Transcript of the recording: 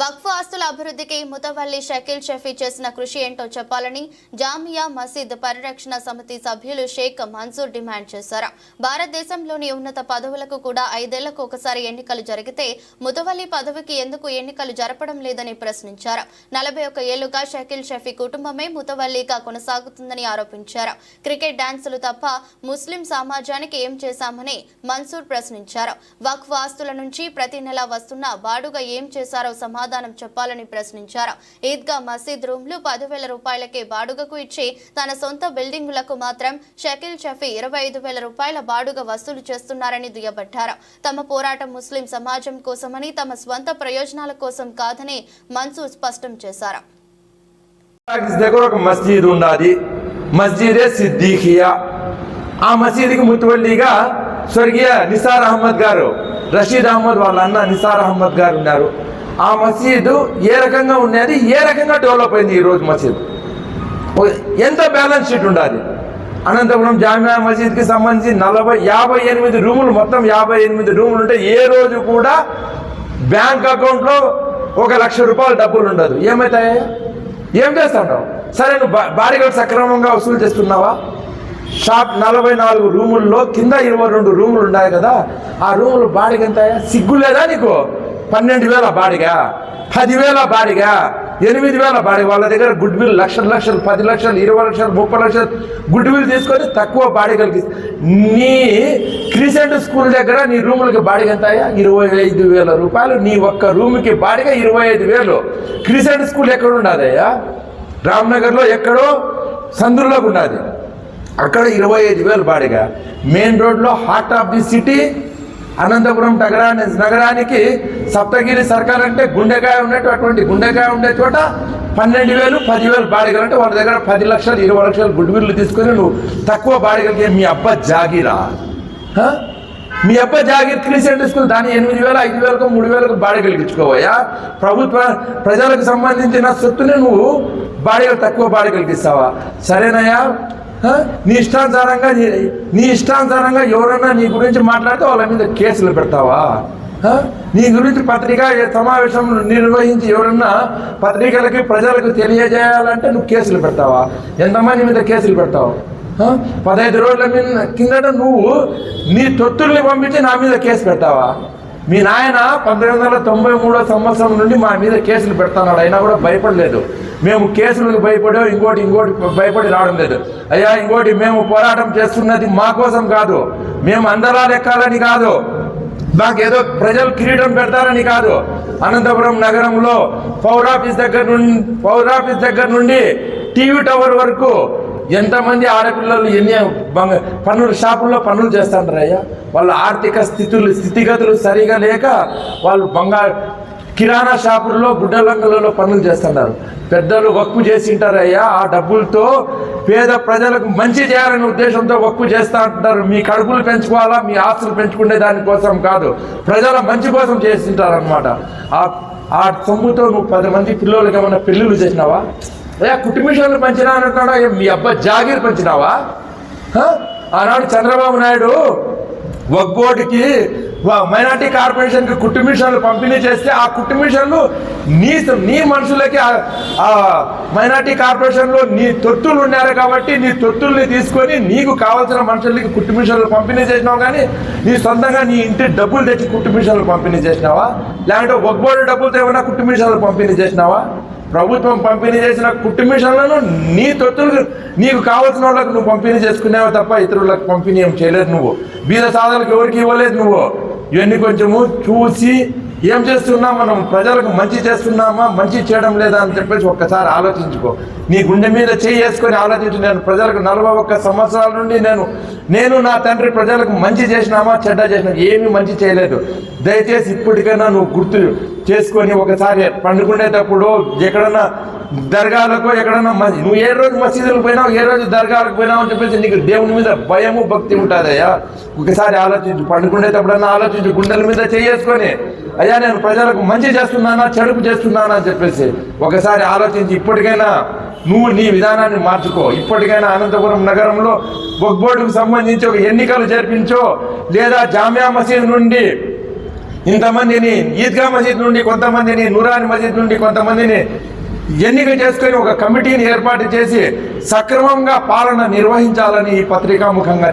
వక్ఫ్ ఆస్తుల అభివృద్ధికి ముతవల్లి షకీల్ షఫీ చేసిన కృషి ఏంటో చెప్పాలని జామియా మసీద్ పరిరక్షణ సమితి సభ్యులు షేక్ మన్సూర్ డిమాండ్ చేశారు. భారతదేశంలోని ఉన్నత పదవులకు కూడా ఐదేళ్ళకు ఒకసారి ఎన్నికలు జరిగితే ముతవల్లి పదవికి ఎందుకు ఎన్నికలు జరపడం లేదని ప్రశ్నించారు. నలభై ఒక్క ఏళ్ళుగా షకీల్ షఫీ కుటుంబమే ముతవల్లిగా కొనసాగుతుందని ఆరోపించారు. క్రికెట్ డాన్సులు తప్ప ముస్లిం సమాజానికి ఏం చేశామని మన్సూర్ ప్రశ్నించారు. వక్ఫ్ ఆస్తుల నుంచి ప్రతి నెల వస్తున్న బాడుగా ఏం చేశారో సమాధానం సమాధానం చెప్పాలని ప్రశ్నించారు. ఈద్గా మసీద్ రూమ్లు పదివేల రూపాయలకే బాడుగకు ఇచ్చి తన సొంత బిల్డింగులకు మాత్రం షకీల్ షఫీ ఇరవై ఐదు వేల రూపాయల బాడుగ వసూలు చేస్తున్నారని దుయ్యబట్టారు. తమ పోరాటం ముస్లిం సమాజం కోసమని తమ స్వంత ప్రయోజనాల కోసం కాదని మన్సూర్ స్పష్టం చేశారు. దగ్గర ఒక మస్జిద్ ఉన్నది మస్జిదే సిద్దిఖియా ఆ మసీదుకి ముతువల్లిగా స్వర్గీయ నిసార్ అహ్మద్ గారు రషీద్ అహ్మద్ వాళ్ళ అన్న నిసార్ అహ్మద్ గారు ఉన్నారు. ఆ మసీదు ఏ రకంగా ఉండేది? ఏ రకంగా డెవలప్ అయింది ఈరోజు మసీదు? ఎంత బ్యాలెన్స్ షీట్ ఉండాలి? అనంతపురం జామియా మసీద్కి సంబంధించి నలభై యాభై ఎనిమిది రూములు మొత్తం యాభై ఎనిమిది రూములు ఉంటే ఏ రోజు కూడా బ్యాంక్ అకౌంట్లో ఒక లక్ష రూపాయలు డబ్బులు ఉండదు. ఏమవుతాయి ఏం చేస్తావు సరే నువ్వు బాడీగా బాడిగలు సక్రమంగా వసూలు చేస్తున్నావా? షాప్ నలభై నాలుగు రూముల్లో కింద ఇరవై రెండు రూములు ఉన్నాయి కదా ఆ రూములు బాడిగ ఎంత సిగ్గు లేదా నీకు? పన్నెండు వేల బాడిగా పదివేల బాడిగా ఎనిమిది వేల బాడిగ. వాళ్ళ దగ్గర గుడ్ విల్ లక్షలు లక్షలు పది లక్షలు ఇరవై లక్షలు ముప్పై లక్షలు గుడ్ విల్ తీసుకొని తక్కువ బాడిగలకి నీ క్రిసెంట్ స్కూల్ దగ్గర నీ రూములకి బాడిగ ఎంత ఇరవై ఐదు వేల రూపాయలు. నీ ఒక్క రూమ్కి బాడిగ ఇరవై ఐదు వేలు. క్రిసెంట్ స్కూల్ ఎక్కడ ఉండదయ్యా? రామ్నగర్లో ఎక్కడో సందుల్లోకి ఉన్నది అక్కడ ఇరవై ఐదు వేలు బాడిగా. మెయిన్ రోడ్లో heart of the city Anantapuram నగరాన్ని నగరానికి సప్తగిరి సర్కార్ అంటే గుండెకాయ ఉండేటటువంటి అటువంటి గుండెకాయ ఉండే చోట పన్నెండు వేలు పదివేలు బాడిగలు అంటే వాళ్ళ దగ్గర పది లక్షలు ఇరవై లక్షలు గుడ్ తీసుకొని నువ్వు తక్కువ బాడిగలకి మీ అబ్బ జాగిరా. మీ అబ్బ జాగిర్ క్రిసెంట్ స్కూల్ దాన్ని ఎనిమిది వేల ఐదు వేలకు మూడు వేలకు బాడిగలు ఇచ్చుకోవయ్యా. ప్రభుత్వ ప్రజలకు సంబంధించిన సొత్తుని నువ్వు బాడిగలు తక్కువ బాడిగలకి ఇస్తావా సరేనయ్యా. నీ ఇష్టానుసారంగా నీ ఇష్టానుసారంగా ఎవరైనా నీ గురించి మాట్లాడితే వాళ్ళ మీద కేసులు పెడతావా? నీ గురించి పత్రికా సమావేశం నిర్వహించి ఎవరన్నా పత్రికలకి ప్రజలకు తెలియజేయాలంటే నువ్వు కేసులు పెడతావా? ఎంతమంది మీద కేసులు పెడతావు? పదహైదు రోజుల మీద కిందట నువ్వు నీ తొత్తుల్ని పంపించి నా మీద కేసు పెడతావా? మీ నాయన పంతొమ్మిది వందల తొంభై మూడో సంవత్సరం నుండి మా మీద కేసులు పెడుతున్నాడు. అయినా కూడా భయపడలేదు. మేము కేసులకు భయపడో ఇంకోటి ఇంకోటి భయపడి రావడం లేదు. అయ్యా ఇంకోటి మేము పోరాటం చేస్తున్నది మా కోసం కాదు. మేము అందరాలు ఎక్కాలని కాదు. మాకేదో ప్రజలు కిరీటం పెడతారని కాదు. అనంతపురం నగరంలో పౌరాఫీస్ దగ్గర నుండి పౌరాఫీస్ దగ్గర నుండి టీవీ టవర్ వరకు ఎంతమంది ఆడపిల్లలు ఎన్ని బంగ షాపుల్లో పనులు చేస్తుంటారు అయ్యా వాళ్ళ ఆర్థిక స్థితులు స్థితిగతులు సరిగా లేక వాళ్ళు బంగారు కిరాణా షాపుల్లో గుడ్డలంకలలో పనులు చేస్తున్నారు. పెద్దలు వక్కు చేసి ఉంటారయ్యా ఆ డబ్బులతో పేద ప్రజలకు మంచి చేయాలనే ఉద్దేశంతో వక్కు చేస్తూ ఉంటారు మీ కడుపులు పెంచుకోవాలా? మీ ఆస్తులు పెంచుకునే దానికోసం కాదు. ప్రజల మంచి కోసం చేస్తుంటారనమాట ఆ ఆ సొమ్ముతో నువ్వు పది మంది పిల్లలకి ఏమైనా పెళ్ళిళ్ళు చేసినావా? అయ్యా కుటుంబీషాలు పంచినా అంటున్నాడా? మీ అబ్బా జాగీర్ పంచినావా? ఆనాడు చంద్రబాబు నాయుడు వగ్గోటికి మైనార్టీ కార్పొరేషన్కి కుటుంబీషన్లు పంపిణీ చేస్తే ఆ కుటుంబీషన్లు నీ నీ మనుషులకి మైనార్టీ కార్పొరేషన్లో నీ తొత్తులు ఉన్నారు కాబట్టి నీ తొత్తుల్ని తీసుకొని నీకు కావాల్సిన మనుషులకి కుటుంబీషన్లు పంపిణీ చేసినావు కానీ నీ సొంతంగా నీ ఇంటి డబ్బులు తెచ్చి కుటుంబీషన్లు పంపిణీ చేసినావా? లేదంటే ఒగ్గోడు డబ్బులతో ఏమైనా కుటుంబీషన్లు పంపిణీ చేసినావా? ప్రభుత్వం పంపిణీ చేసిన కుటుంబీషన్లను నీ తొత్తులు నీకు కావాల్సిన వాళ్ళకి నువ్వు పంపిణీ చేసుకునేవా తప్ప ఇతరులకు పంపిణీ ఏం చేయలేదు నువ్వు. బీద సాధనలకు ఎవరికి ఇవ్వలేదు నువ్వు. ఇవన్నీ కొంచెము చూసి ఏం చేస్తున్నా మనం? ప్రజలకు మంచి చేస్తున్నామా? మంచి చేయడం లేదా అని చెప్పేసి ఒక్కసారి ఆలోచించుకో. నీ గుండె మీద చేసుకొని వేసుకొని ఆలోచించు. నేను ప్రజలకు నలభై ఒక్క సంవత్సరాల నుండి నేను నేను నా తండ్రి ప్రజలకు మంచి చేసినామా? చెడ్డ చేసినా ఏమీ మంచి చేయలేదు. దయచేసి ఇప్పటికైనా నువ్వు గుర్తు చేసుకొని ఒకసారి పండుకునేటప్పుడు ఎక్కడన్నా దర్గాలకు ఎక్కడన్నా నువ్వు ఏ రోజు మసీదులకు పోయినావు ఏ రోజు దర్గాలకు పోయినావు అని చెప్పేసి నీకు దేవుని మీద భయము భక్తి ఉంటుందయ్యా. ఒకసారి ఆలోచించు పండుకునేటప్పుడన్నా ఆలోచించు గుండెల మీద చేసుకొని అయ్యా నేను ప్రజలకు మంచి చేస్తున్నానా చెడుపు చేస్తున్నానా అని చెప్పేసి ఒకసారి ఆలోచించి ఇప్పటికైనా నువ్వు నీ విధానాన్ని మార్చుకో. ఇప్పటికైనా అనంతపురం నగరంలో బొగ్బోర్డుకు సంబంధించి ఒక ఎన్నికలు జరిపించో. లేదా జామియా మసీద్ నుండి ఇంతమందిని ఈద్గా మసీద్ నుండి కొంతమందిని నూరాని మసీద్ నుండి కొంతమందిని ఎన్నిక చేసుకొని ఒక కమిటీని ఏర్పాటు చేసి సక్రమంగా పాలన నిర్వహించాలని ఈ పత్రికాముఖంగా